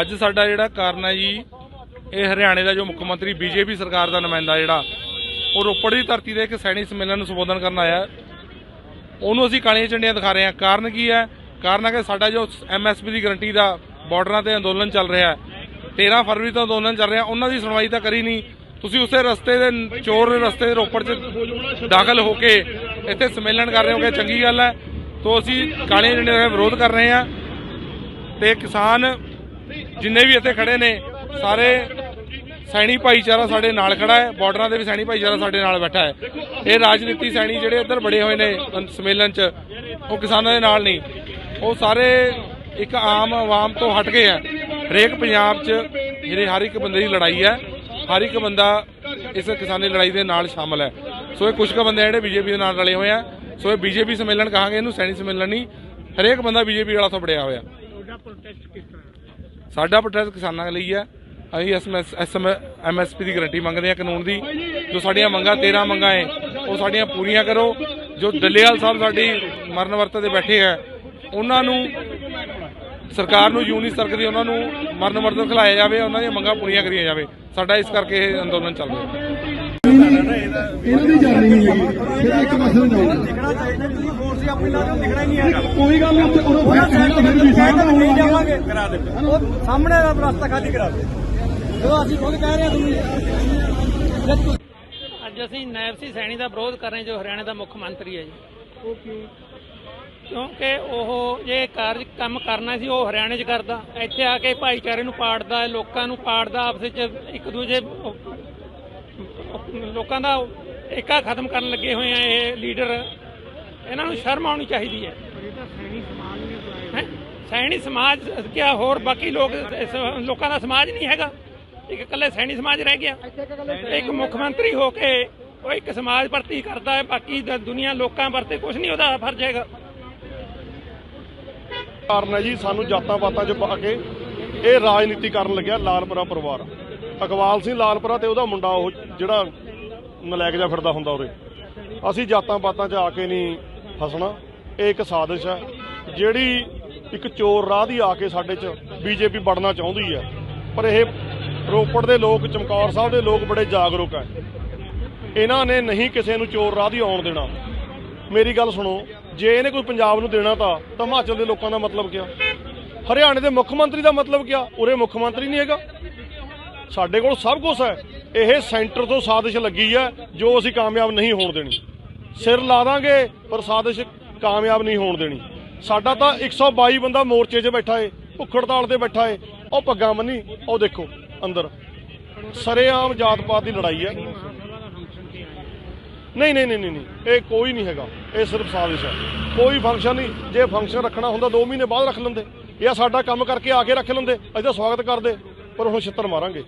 ਅੱਜ ਸਾਡਾ ਜਿਹੜਾ ਕਾਰਨ ਹੈ ਜੀ, ਇਹ ਹਰਿਆਣੇ ਦਾ ਜੋ ਮੁੱਖ ਮੰਤਰੀ ਬੀਜੇਪੀ ਸਰਕਾਰ ਦਾ ਨੁਮਾਇੰਦਾ ਜਿਹੜਾ, ਉਹ ਰੋਪੜ ਦੀ ਧਰਤੀ ਦੇ ਇੱਕ ਸੈਣੀ ਸੰਮੇਲਨ ਨੂੰ ਸੰਬੋਧਨ ਕਰਨ ਆਇਆ। ਉਹਨੂੰ ਅਸੀਂ ਕਾਲੀਆਂ ਝੰਡੀਆਂ ਦਿਖਾ ਰਹੇ ਹਾਂ। ਕਾਰਨ ਕੀ ਹੈ? ਕਾਰਨ ਹੈ ਕਿ ਸਾਡਾ ਜੋ ਐਮਐਸਪੀ ਦੀ ਗਰੰਟੀ ਦਾ ਬਾਰਡਰਾਂ ਤੇ ਅੰਦੋਲਨ ਚੱਲ ਰਿਹਾ ਹੈ। 13 ਫਰਵਰੀ ਤੋਂ ਅੰਦੋਲਨ ਚੱਲ ਰਿਹਾ। ਉਹਨਾਂ ਦੀ ਸੁਣਵਾਈ ਤਾਂ ਕਰੀ ਨਹੀਂ। ਤੁਸੀਂ ਉਸੇ ਰਸਤੇ ਦੇ ਚੋਰ ਰਸਤੇ ਦੇ ਰੋਪੜ 'ਚ ਦਾਖਲ ਹੋ ਕੇ ਇੱਥੇ ਸੰਮੇਲਨ ਕਰ ਰਹੇ ਹੋਗੇ ਚੰਗੀ ਗੱਲ ਹੈ। ਤੋਂ ਅਸੀਂ ਕਾਲੀਆਂ ਝੰਡੀਆਂ ਦਾ ਵਿਰੋਧ ਕਰ ਰਹੇ ਹਾਂ। ਤੇ ਕਿਸਾਨ ਜਿੰਨੇ ਵੀ ਇੱਥੇ ਖੜੇ ਨੇ, ਸਾਰੇ ਸੈਣੀ ਭਾਈਚਾਰਾ ਸਾਡੇ ਨਾਲ ਖੜਾ ਹੈ, ਬਾਰਡਰਾਂ ਦੇ ਵੀ ਸੈਣੀ ਭਾਈਚਾਰਾ ਸਾਡੇ ਨਾਲ ਬੈਠਾ ਹੈ। ਇਹ ਰਾਜਨੀਤੀ ਸੈਣੀ ਜਿਹੜੇ ਇੱਧਰ ਬੜੇ ਹੋਏ ਨੇ ਸੰਮੇਲਨ 'ਚ, ਉਹ ਕਿਸਾਨਾਂ ਦੇ ਨਾਲ ਨਹੀਂ। ਉਹ ਸਾਰੇ ਇੱਕ ਆਮ ਆਵਾਮ ਤੋਂ ਹਟ ਗਏ ਆ। ਹਰੇਕ ਪੰਜਾਬ 'ਚ ਜਿਹੜੇ ਹਰ ਇੱਕ ਬੰਦੇ ਦੀ ਲੜਾਈ ਹੈ, ਹਰ ਇੱਕ ਬੰਦਾ ਇਸ ਕਿਸਾਨੀ ਲੜਾਈ ਦੇ ਨਾਲ ਸ਼ਾਮਲ ਹੈ। ਸੋ ਇਹ ਕੁਝ ਕੁ ਬੰਦੇ ਜਿਹੜੇ ਬੀਜੇਪੀ ਦੇ ਨਾਲ ਰਲੇ ਹੋਏ ਆ। ਸੋ ਇਹ ਬੀਜੇਪੀ ਸੰਮੇਲਨ ਕਹਾਂਗੇ, ਇਹਨੂੰ ਸੈਣੀ ਸੰਮੇਲਨ ਨਹੀਂ, ਹਰੇਕ ਬੰਦਾ ਬੀਜੇਪੀ ਵਾਲਾ ਤੋਂ ਬੜਿਆ ਹੋਇਆ। ਸਾਡਾ ਪ੍ਰੋਟੈਸਟ ਕਿਸਾਨਾਂ ਲਈ ਹੈ। ਅਸੀਂ ਐਸਐਮਐਸ ਐਮਐਸਪੀ ਦੀ ਗਾਰੰਟੀ ਮੰਗਦੇ ਹਾਂ ਕਾਨੂੰਨ ਦੀ। ਜੋ ਸਾਡੀਆਂ ਮੰਗਾਂ 13 ਮੰਗਾਂ ਹੈ ਉਹ ਸਾਡੀਆਂ ਪੂਰੀਆਂ ਕਰੋ। ਜੋ ਡੱਲੇਵਾਲ ਸਾਹਿਬ ਸਾਡੀ ਮਰਨ ਵਰਤ ਤੇ ਬੈਠੇ ਹੈ ਉਹਨਾਂ ਨੂੰ ਸਰਕਾਰ ਨੂੰ ਯੂਨੀ ਸਰਕ ਦੀ ਉਹਨਾਂ ਨੂੰ ਮਰਨ ਵਰਤ ਖਿਲਾਇਆ ਜਾਵੇ ਉਹਨਾਂ ਦੀਆਂ ਮੰਗਾਂ ਪੂਰੀਆਂ ਕਰੀਆਂ ਜਾਵੇ। ਸਾਡਾ ਇਸ ਕਰਕੇ ਇਹ ਅੰਦੋਲਨ ਚੱਲ ਰਿਹਾ ਹੈ। ਇਹਨਾਂ ਦੀ ਜਾਣੀ ਨਹੀਂ ਹੈਗੀ। ਫਿਰ ਇੱਕ ਮਸਲਾ ਨਹੀਂ ਲਿਖਣਾ ਚਾਹੀਦਾ ਤੁਸੀਂ ਫੋਰਸ ਹੀ ਆਪਣੀ ਲਾ ਦਿਓ ਲਿਖਣਾ ਹੀ ਨਹੀਂ ਹੈਗਾ। ਕੋਈ ਗੱਲ ਨਹੀਂ ਨਹੀਂ ਜਾਵਾਂਗੇ ਕਰਾ ਦੇ ਉਹ ਸਾਹਮਣੇ ਦਾ ਰਸਤਾ ਖਾਲੀ ਕਰਾ ਦੇ ਜਦੋਂ ਅਸੀਂ ਖੁਦ ਕਹਿ ਰਹੇ ਹਾਂ ਤੁਹਾਨੂੰ ਅੱਜ ਅਸੀਂ ਨਾਇਬ ਸਿੰਘ ਸੈਣੀ ਦਾ ਵਿਰੋਧ ਕਰ ਰਹੇ ਜੋ ਹਰਿਆਣਾ ਦਾ ਮੁੱਖ ਮੰਤਰੀ ਹੈ ਜੀ। ਕਿਉਂਕਿ ਉਹ ਜੇ ਕਾਰਜ ਕੰਮ ਕਰਨਾ ਸੀ, ਉਹ ਹਰਿਆਣੇ 'ਚ ਕਰਦਾ। ਇੱਥੇ ਆ ਕੇ ਭਾਈਚਾਰੇ ਨੂੰ ਪਾੜਦਾ, ਲੋਕਾਂ ਨੂੰ ਪਾੜਦਾ, ਆਪਸ ਵਿੱਚ ਇੱਕ ਦੂਜੇ ਲੋਕਾਂ ਦਾ ਏਕਾ ਖਤਮ ਕਰਨ ਲੱਗੇ ਹੋਏ ਆ, ਇਹ ਲੀਡਰ। ਇਹਨਾਂ ਨੂੰ ਸ਼ਰਮ ਆਉਣੀ ਚਾਹੀਦੀ ਹੈ। ਸੈਣੀ ਸਮਾਜ, ਕਿਆ ਹੋਰ ਬਾਕੀ ਲੋਕ ਲੋਕਾਂ ਦਾ ਸਮਾਜ ਨਹੀਂ ਹੈਗਾ। ਇੱਕ ਇਕੱਲੇ ਸੈਣੀ ਸਮਾਜ ਰਹਿ ਗਿਆ। ਇੱਕ ਮੁੱਖ ਮੰਤਰੀ ਹੋ ਕੇ ਉਹ ਇੱਕ ਸਮਾਜ ਪ੍ਰਤੀ ਕਰਦਾ ਹੈ, ਬਾਕੀ ਦੁਨੀਆ ਲੋਕਾਂ ਵਰਤੇ ਕੁਝ ਨਹੀਂ ਉਹਦਾ ਫਰਜ਼ ਹੈਗਾ। ਕਾਰਨ ਹੈ ਜੀ, ਸਾਨੂੰ ਜਾਤਾਂ ਪਾਤਾਂ 'ਚ ਪਾ ਕੇ ਇਹ ਰਾਜਨੀਤੀ ਕਰਨ ਲੱਗਿਆ ਲਾਲਪੁਰਾ ਪਰਿਵਾਰ। ਅਕਵਾਲ ਸਿੰਘ ਲਾਲਪੁਰਾ ਤੇ ਉਹਦਾ ਮੁੰਡਾ ਉਹ ਜਿਹੜਾ ਨਲਾਇਕ ਜਾ ਫਿਰਦਾ ਹੁੰਦਾ ਉਰੇ। ਅਸੀਂ ਜਾਤਾਂ ਪਾਤਾਂ 'ਚ ਆ ਕੇ ਨਹੀਂ ਫਸਣਾ। ਇਹ ਇੱਕ ਸਾਜ਼ਿਸ਼ ਹੈ। ਜਿਹੜੀ ਇੱਕ ਚੋਰ ਰਾਹ ਦੀ ਆ ਕੇ ਸਾਡੇ 'ਚ ਬੀਜੇਪੀ ਵੜਨਾ ਚਾਹੁੰਦੀ ਹੈ। ਪਰ ਇਹ ਰੋਪੜ ਦੇ ਲੋਕ, ਚਮਕੌਰ ਸਾਹਿਬ ਦੇ ਲੋਕ ਬੜੇ ਜਾਗਰੂਕ ਹੈ। ਇਹਨਾਂ ਨੇ ਨਹੀਂ ਕਿਸੇ ਨੂੰ ਚੋਰ ਰਾਹ ਦੀ ਆਉਣ ਦੇਣਾ। ਮੇਰੀ ਗੱਲ ਸੁਣੋ, ਜੇ ਇਹਨੇ ਕੋਈ ਪੰਜਾਬ ਨੂੰ ਦੇਣਾ ਤਾਂ ਤਾਂ ਹਿਮਾਚਲ ਦੇ ਲੋਕਾਂ ਦਾ ਮਤਲਬ ਕਿਆ? ਹਰਿਆਣੇ ਦੇ ਮੁੱਖ ਮੰਤਰੀ ਦਾ ਮਤਲਬ ਕਿਆ? ਉਰੇ ਮੁੱਖ ਮੰਤਰੀ ਨਹੀਂ ਹੈਗਾ। ਸਾਡੇ ਕੋਲ ਸਭ ਕੁਝ ਹੈ। ਇਹ ਸੈਂਟਰ ਤੋਂ ਸਾਜ਼ਿਸ਼ ਲੱਗੀ ਹੈ, ਜੋ ਅਸੀਂ ਕਾਮਯਾਬ ਨਹੀਂ ਹੋਣ ਦੇਣੀ। ਸਿਰ ਲਾ ਦਾਂਗੇ, ਪਰ ਸਾਜ਼ਿਸ਼ ਕਾਮਯਾਬ ਨਹੀਂ ਹੋਣ ਦੇਣੀ। ਸਾਡਾ ਤਾਂ 122 ਬੰਦਾ ਮੋਰਚੇ 'ਚ ਬੈਠਾ ਏ ਭੁੱਖ ਹੜਤਾਲ ਤੇ ਬੈਠਾ ਏ। ਉਹ ਪੱਗਾਂ ਬੰਨੀ, ਉਹ ਦੇਖੋ, ਅੰਦਰ। ਸਰੇਆਮ ਜਾਤ ਪਾਤ ਦੀ ਲੜਾਈ ਹੈ। ਨਹੀਂ ਨਹੀਂ ਨਹੀਂ ਨਹੀਂ ਇਹ ਕੋਈ ਨਹੀਂ ਹੈਗਾ। ਇਹ ਸਿਰਫ ਸਾਜ਼ਿਸ਼ ਹੈ। ਕੋਈ ਫੰਕਸ਼ਨ ਨਹੀਂ। ਜੇ ਫੰਕਸ਼ਨ ਰੱਖਣਾ ਹੁੰਦਾ 2 ਮਹੀਨੇ ਬਾਅਦ ਰੱਖ ਲੈਂਦੇ। ਜਾਂ ਸਾਡਾ ਕੰਮ ਕਰਕੇ ਆ ਕੇ ਰੱਖ ਲੈਂਦੇ। ਅਸੀਂ ਤਾਂ ਸਵਾਗਤ ਕਰਦੇ, ਪਰ ਹੁਣ ਛਿੱਤਰ ਮਾਰਾਂਗੇ।